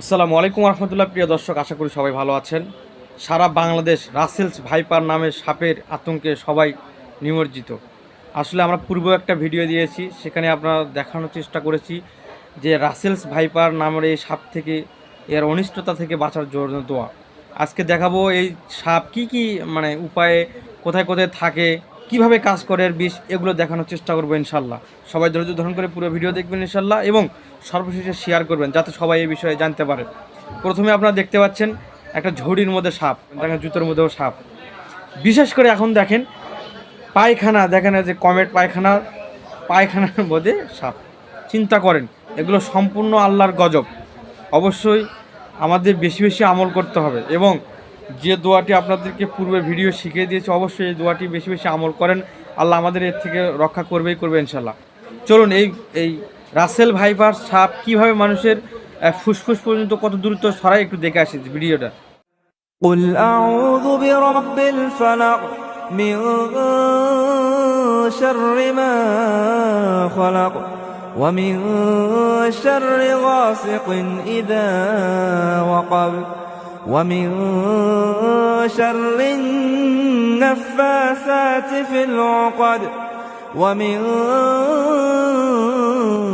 আসসালামু আলাইকুম রহমতুল্লাহ, প্রিয় দর্শক, আশা করি সবাই ভালো আছেন। সারা বাংলাদেশ রাসেলস ভাইপার নামে সাপের আতঙ্কে সবাই নিমজ্জিত। আসলে আমরা পূর্ব একটা ভিডিও দিয়েছি, সেখানে আমরা দেখানোর চেষ্টা করেছি যে রাসেলস ভাইপার নামের এই সাপ থেকে, এর অনিষ্টতা থেকে বাঁচার জন্য দোয়া। আজকে দেখাবো এই সাপ কি কি মানে উপায়ে কোথায় কোথায় থাকে কীভাবে কাজ করে এর বিষ, এগুলো দেখানোর চেষ্টা করব ইনশাল্লাহ। সবাই ধৈর্য ধারণ করে পুরো ভিডিও দেখবেন ইনশাল্লাহ এবং সর্বশেষে শেয়ার করবেন, যাতে সবাই এই বিষয়ে জানতে পারে। প্রথমে আপনারা দেখতে পাচ্ছেন একটা ঝুড়ির মধ্যে সাপ দেখেন জুতোর মধ্যেও সাপ। বিশেষ করে এখন দেখেন, পায়খানা, দেখেন যে কমেট পায়খানা, পায়খানার মধ্যে সাপ। চিন্তা করেন, এগুলো সম্পূর্ণ আল্লাহর গজব। অবশ্যই আমাদের বেশি বেশি আমল করতে হবে এবং যে দোয়াটি আপনাদেরকে পূর্বে ভিডিও শিখিয়ে দিয়েছে অবশ্যই এই দোয়াটি বেশি বেশি আমল করেন আল্লাহ আমাদের এর থেকে রক্ষা করবেই করবে ইনশাল্লাহ চলুন এই এই রাসেল ভাইপার সাপ কিভাবে মানুষের আহ, ফুসফুস পর্যন্ত কত দূরত্ব ছড়ায় একটু দেখে আসি ভিডিওটা قل أعوذ برب الفلق من شر ما خلق ومن شر غاسق إذا وقب ومن شر النفاثات في العقد ومن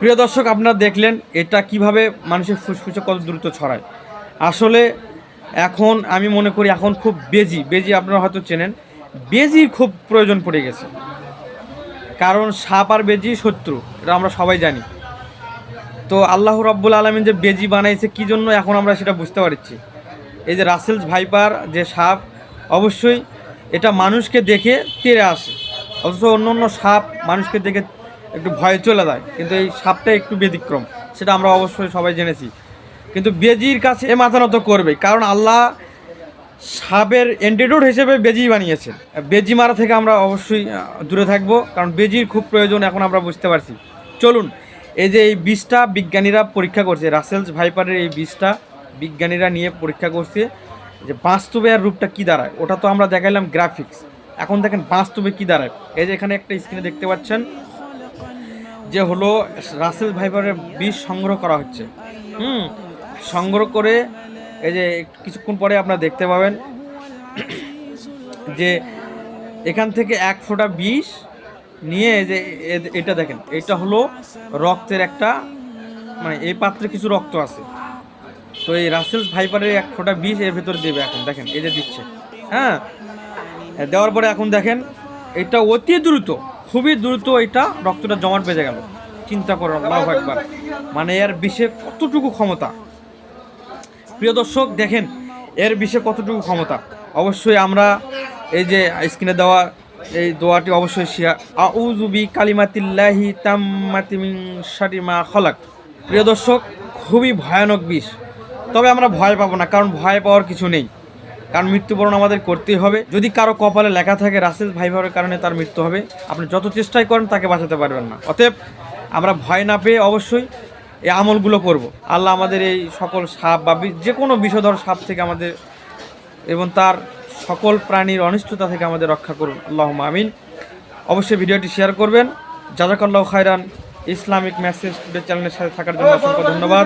প্রিয় দর্শক আপনারা দেখলেন এটা কিভাবে মানুষের ফুসফুসে কত দ্রুত ছড়ায় আসলে এখন আমি মনে করি এখন খুব বেজি বেজি আপনারা হয়তো চেনেন বেজির খুব প্রয়োজন পড়ে গেছে কারণ সাপ আর বেজি শত্রু এটা আমরা সবাই জানি তো আল্লাহ রব্বুল আলমিন যে বেজি বানাইছে কি জন্য এখন আমরা সেটা বুঝতে পারছি এই যে রাসেলস ভাইপার যে সাপ, অবশ্যই এটা মানুষকে দেখে তেড়ে আসে। অথচ অন্য অন্য সাপ মানুষকে দেখে একটু ভয়ে চলে যায়। কিন্তু এই সাপটা একটু ব্যতিক্রম, সেটা আমরা অবশ্যই সবাই জেনেছি। কিন্তু বেজির কাছে এ মাথা নত করবে, কারণ আল্লাহ সাপের অ্যান্টিডোট হিসেবে বেজি বানিয়েছে বেজি মারা থেকে আমরা অবশ্যই দূরে থাকব, কারণ বেজির খুব প্রয়োজন, এখন আমরা বুঝতে পারছি। চলুন, এই যে এই বিষটা বিজ্ঞানীরা পরীক্ষা করছে, রাসেলস ভাইপারের এই বীজটা বিজ্ঞানীরা নিয়ে পরীক্ষা করছে যে বাস্তবে আর রূপটা কী দাঁড়ায়। ওটা তো আমরা দেখাইলাম গ্রাফিক্স এখন দেখেন বাস্তবে কী দাঁড়ায়। এই যে এখানে একটা স্ক্রিনে দেখতে পাচ্ছেন যে হলো রাসেল ভাইবারের বীজ সংগ্রহ করা হচ্ছে। হুম, সংগ্রহ করে এই যে কিছুক্ষণ পরে আপনারা দেখতে পাবেন যে এখান থেকে এক ফোঁটা বিষ নিয়ে যে এটা দেখেন, এটা হলো রক্তের একটা মানে এই পাত্রে কিছু রক্ত আছে। তো এই রাসেলস ভাইপারের এক ফোটা বিষ এর ভেতরে দেবে এখন, দেখেন, এই যে দিচ্ছে। হ্যাঁ? দেওয়ার পরে এখন দেখেন, এটা অতি দ্রুত, খুবই দ্রুত এটা রক্তটা জমাট বেজে গেল। চিন্তা করো আল্লাহু একবার মানে এর বিষে কতটুকু ক্ষমতা? প্রিয় দর্শক, দেখেন, এর বিষে কতটুকু ক্ষমতা? অবশ্যই আমরা এই যে স্ক্রিনে দেওয়া এই দোয়াটি অবশ্যই শিয়া আউজুবি কালিমাতিল্লাহি তাম্মাতি মিন শারি মা খলাক। প্রিয় দর্শক, খুবই ভয়ানক বিষ। তবে আমরা ভয় পাবো না, কারণ ভয় পাওয়ার কিছু নেই। কারণ মৃত্যুবরণ আমাদের করতেই হবে। যদি কারও কপালে লেখা থাকে রাসেল ভাইভাবের কারণে তার মৃত্যু হবে, আপনি যত চেষ্টাই করেন তাকে বাঁচাতে পারবেন না। অতএব আমরা ভয় না পেয়ে অবশ্যই এই আমলগুলো করব। আল্লাহ আমাদের এই সকল সাপ বা যে কোনো বিষধর সাপ থেকে আমাদের এবং তার সকল প্রাণীর অনিষ্টতা থেকে আমাদের রক্ষা করুন। আল্লাহ আমিন। অবশ্যই ভিডিওটি শেয়ার করবেন। জাজাকাল্লাহ খায়রান। ইসলামিক মেসেজ চ্যানেলের সাথে থাকার জন্য অসংখ্য ধন্যবাদ।